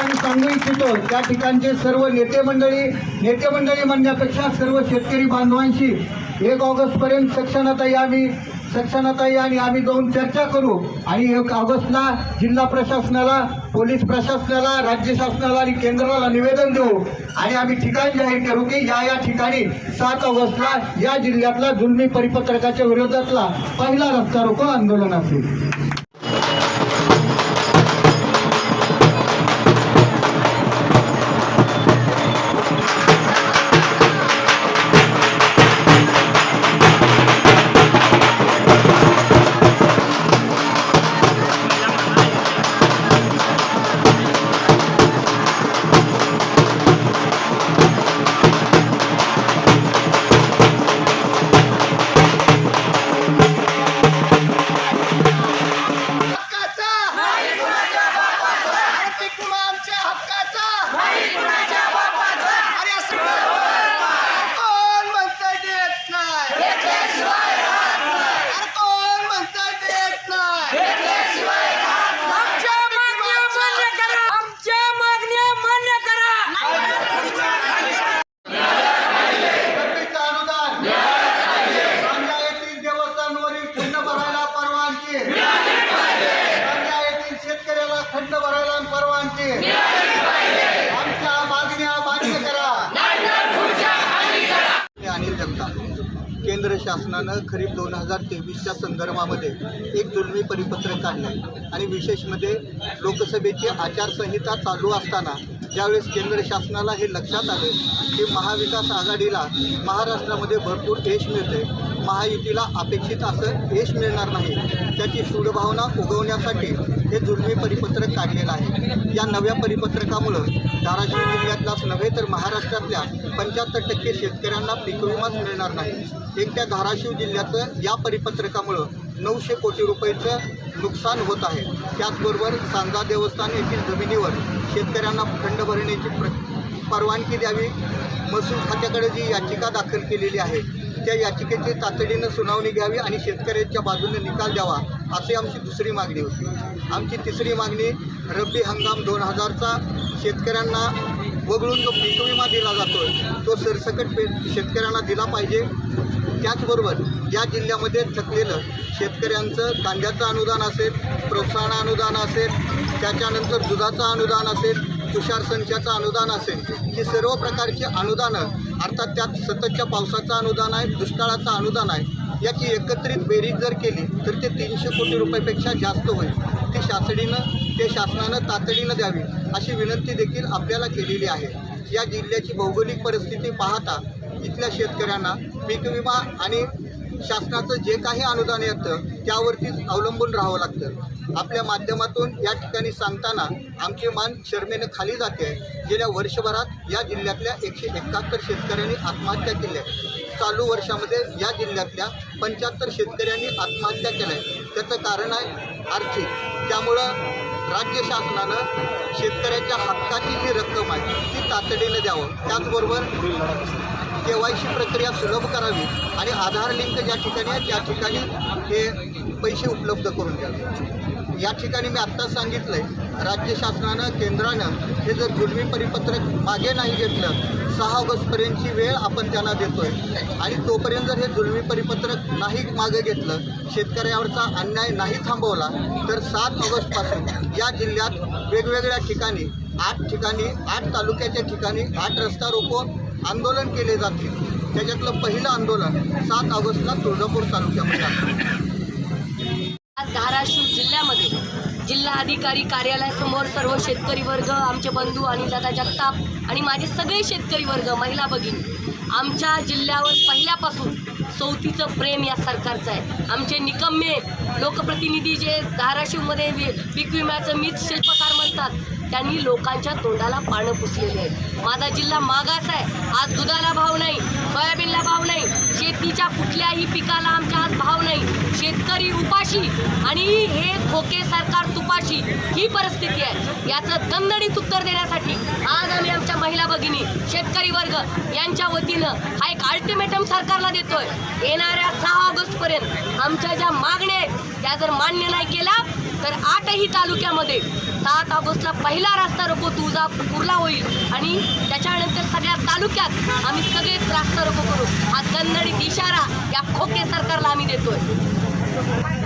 ठिकाणी सांगू इच्छितो त्या ठिकाणचे सर्व नेते मंडळी नेते मंडळी म्हणण्यापेक्षा सर्व शेतकरी बांधवांशी एक ऑगस्टपर्यंत सक्षमताई आम्ही सक्षमताई आणि आम्ही जाऊन चर्चा करू. आणि एक ऑगस्टला जिल्हा प्रशासनाला पोलीस प्रशासनाला राज्य शासनाला आणि केंद्राला निवेदन देऊ. आणि आम्ही ठिकाण जाहीर करू की या या ठिकाणी सात ऑगस्टला या जिल्ह्यातला जुलमी परिपत्रकाच्या विरोधातला पहिला रस्ता रोको आंदोलन असेल खंड भरायला परवानगी पंचायतीत शेतकऱ्याला खंड भरायला परवानगी आमच्या मागण्या मान्य करा अनिल जगताप केंद्र शासनानं खरीप दोन हजार तेवीसच्या संदर्भामध्ये एक जुलमी परिपत्रक काढलं आहे आणि विशेष म्हणजे लोकसभेची आचारसंहिता चालू असताना ज्यावेळेस केंद्र शासनाला हे लक्षात आलं की महाविकास आघाडीला महाराष्ट्रामध्ये भरपूर यश मिळते महायुतीला अपेक्षित असं यश मिळणार नाही. त्याची सूडभावना उगवण्यासाठी हे जुलमी परिपत्रक काढलेलं आहे. या नव्या परिपत्रकामुळं धाराशिव जिल्ह्यातलाच नव्हे तर महाराष्ट्रातल्या पंच्याहत्तर टक्के शेतकऱ्यांना पीक विमाच मिळणार नाही. एकट्या धाराशिव जिल्ह्याचं या परिपत्रकामुळं नऊशे कोटी रुपयेचं नुकसान होत आहे. त्याचबरोबर सांजा देवस्थान येथील जमिनीवर शेतकऱ्यांना खंड भरण्याची प्र परवानगी द्यावी. महसूल खात्याकडे जी याचिका दाखल केलेली आहे त्या याचिकेची तातडीनं सुनावणी घ्यावी आणि शेतकऱ्यांच्या बाजूने निकाल द्यावा. अशी आमची दुसरी मागणी होती. आमची तिसरी मागणी रब्बी हंगाम दोन हजारचा शेतकऱ्यांना वगळून जो पीक विमा दिला जातो तो सरसकट पे शेतकऱ्यांना दिला पाहिजे. त्याचबरोबर या जिल्ह्यामध्ये थकलेलं शेतकऱ्यांचं कांद्याचं अनुदान असेल प्रोत्साहन अनुदान असेल त्याच्यानंतर दुधाचं अनुदान असेल तुषार संचाचं अनुदान असेल ही सर्व प्रकारची अनुदानं अर्थात त्यात सततच्या पावसाचं अनुदान आहे दुष्काळाचं अनुदान आहे. याची एकत्रित बेरीज जर केली तर ते तीनशे कोटी रुपयापेक्षा जास्त होईल. ती शासडीनं ते शासनानं तातडीनं द्यावी अशी विनंती देखील आपल्याला केलेली आहे. या जिल्ह्याची भौगोलिक परिस्थिती पाहता इथल्या शेतकऱ्यांना पीक विमा आणि शासनाचं जे काही अनुदान येतं त्यावरतीच अवलंबून राहावं लागतं. आपल्या माध्यमातून या ठिकाणी सांगताना आमची मान शर्मेनं खाली जाते. गेल्या वर्षभरात या जिल्ह्यातल्या एकशे एकाहत्तर शेतकऱ्यांनी आत्महत्या केल्या चालू वर्षामध्ये या जिल्ह्यातल्या पंच्याहत्तर शेतकऱ्यांनी आत्महत्या केल्या त्याचं कारण आहे आर्थिक. त्यामुळं राज्य शासनानं शेतकऱ्याच्या हक्काची जी रक्कम आहे ती तातडीनं द्यावं. त्याचबरोबर के वाय सी प्रक्रिया सुलभ करावी आणि आधार लिंक ज्या ठिकाणी आहे त्या ठिकाणी हे पैसे उपलब्ध करून द्यावे. या ठिकाणी मी आत्ताच सांगितलं आहे राज्य शासनानं केंद्रानं हे जर जुलमी परिपत्रक मागे नाही घेतलं सहा ऑगस्टपर्यंतची वेळ आपण त्यांना देतो आहे आणि तोपर्यंत जर हे जुलमी परिपत्रक नाही मागे घेतलं शेतकऱ्यावरचा अन्याय नाही थांबवला तर सात ऑगस्टपासून या जिल्ह्यात वेगवेगळ्या ठिकाणी आठ ठिकाणी आठ तालुक्याच्या ठिकाणी आठ रस्ता रोको आंदोलन केले जाते. त्याच्यातलं पहिलं आंदोलन सात ऑगस्टला तुळजापूर तालुक्यामध्ये आहे. आज धाराशिव जिल्ह्यामध्ये जिल्हा अधिकारी कार्यालयासमोर सर्व शेतकरी वर्ग आमचे बंधू आणि दादा जगताप आणि माझे सगळे शेतकरी वर्ग महिला भगिनी आमच्या जिल्ह्यावर पहिल्यापासून चौथीचं प्रेम या सरकारचं आहे. आमचे निकम्मे लोकप्रतिनिधी जे धाराशिवमध्ये वि- पीक विम्याचं मीच शिल्पकार म्हणतात त्यांनी लोकांच्या तोंडाला पानं पुसलेली आहे माझा जिल्हा मागास आहे. आज दुधाला भाव नाही सोयाबीनला भाव नाही शेतीच्या कुठल्याही पिकाला आमच्या आज भाव नाही. शेतकरी उपाशी आणि हे खोके सरकार तुपाशी ही परिस्थिती आहे. याचं दणदणीत उत्तर देण्यासाठी आज आम्ही आमच्या महिला भगिनी शेतकरी वर्ग यांच्या वतीनं हा एक अल्टिमेटम सरकारला देतोय. येणाऱ्या सहा आजपर्यंत आमच्या ज्या मागण्या आहेत त्या जर मान्य नाही केल्या तर आठही तालुक्यामध्ये सात ऑगस्टला पहिला रस्ता रोको तुझा होईल. आणि त्याच्यानंतर सगळ्या तालुक्यात आम्ही सगळेच रास्ता रोको करू. हा दणदणीत इशारा या खोके सरकारला आम्ही देतोय.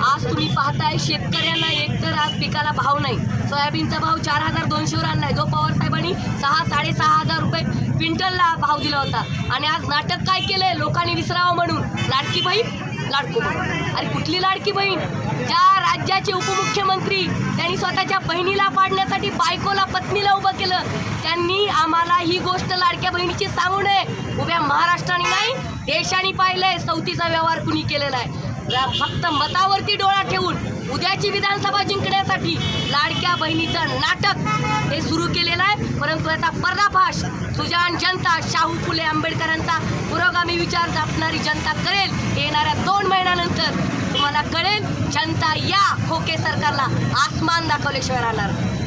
आज तुम्ही पाहताय शेतकऱ्यांना एकतर आज पिकाला भाव नाही. सोयाबीनचा भाव चार हजार दोनशेवर आणलाय. जो पवार साहेबांनी सहा साडेसहा हजार रुपये क्विंटलला भाव दिला होता. आणि आज नाटक काय केलंय? लोकांनी विसरावं म्हणून. लाडकी बहीण लाडको आणि अरे कुठली लाडकी बहीण? ज्या राज्याचे उपमुख्यमंत्री त्यांनी स्वतःच्या बहिणीला पाडण्यासाठी बायकोला पत्नीला उभं केलं त्यांनी आम्हाला ही गोष्ट लाडक्या बहिणीची सांगू नये. उभ्या महाराष्ट्राने नाही देशाने पाहिलंय सौतीचा व्यवहार कुणी केलेला आहे. फक्त मतावरती डोळा ठेवून उद्याची विधानसभा जिंकण्यासाठी लाडक्या बहिणीचं नाटक हे सुरू केलेलं आहे. परंतु याचा पर्दाफाश सुजान जनता शाहू फुले आंबेडकरांचा पुरोगामी विचार जपणारी जनता करेल. येणाऱ्या दोन महिन्यानंतर तुम्हाला कळेल जनता या खोके सरकारला आसमान दाखवल्याशिवाय राहणार